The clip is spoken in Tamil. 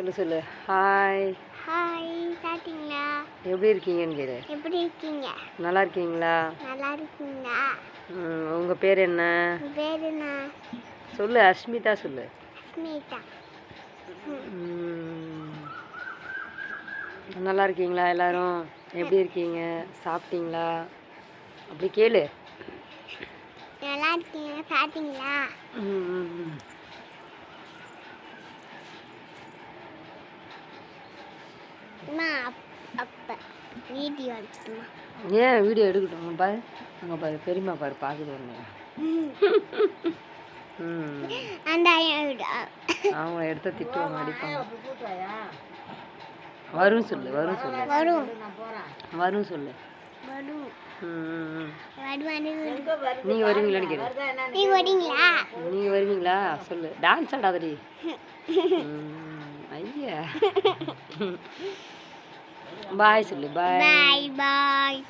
சொல்லு சொல்லு. ஹாய் ஹாய் சாப்பிட்டீங்களா? எப்படி இருக்கீங்கன்னு கேளு எப்படி இருக்கீங்க? நல்லா இருக்கீங்களா? நல்லா இருக்கீங்களா? உங்க பேர் என்ன? பேர் என்ன? சொல்லு அஸ்மிதா சொல்லு. ஸ்மிதா ம், நல்லா இருக்கீங்களா எல்லாரும்? எப்படி இருக்கீங்க? சாப்பிட்டீங்களா? அப்படி கேளு. நல்லா இருக்கீங்க சாப்பிட்டீங்களா? ம், ம், ம். அம்மா அப்- அப்ப வீடியோ எடுத்துமா ஏன் வீடியோ எடுக்கட்டும் பாரு? அங்கே பாரு பெரியம்மா பாரு பார்க்குது ஒன்று அவங்க எடுத்த திட்டுவாங்க அடிப்பாங்க. வரும் சொல்லு வரும் சொல்லு. வரும். வரும் சொல்லு. நீங்க வருவீங்களான்னு வரீங்களா நீங்க வருவீங்களா? சொல்லு. டான்ஸ் ஆடாதடி. బాయ్ సుల్లి బాయ్. Bye bye.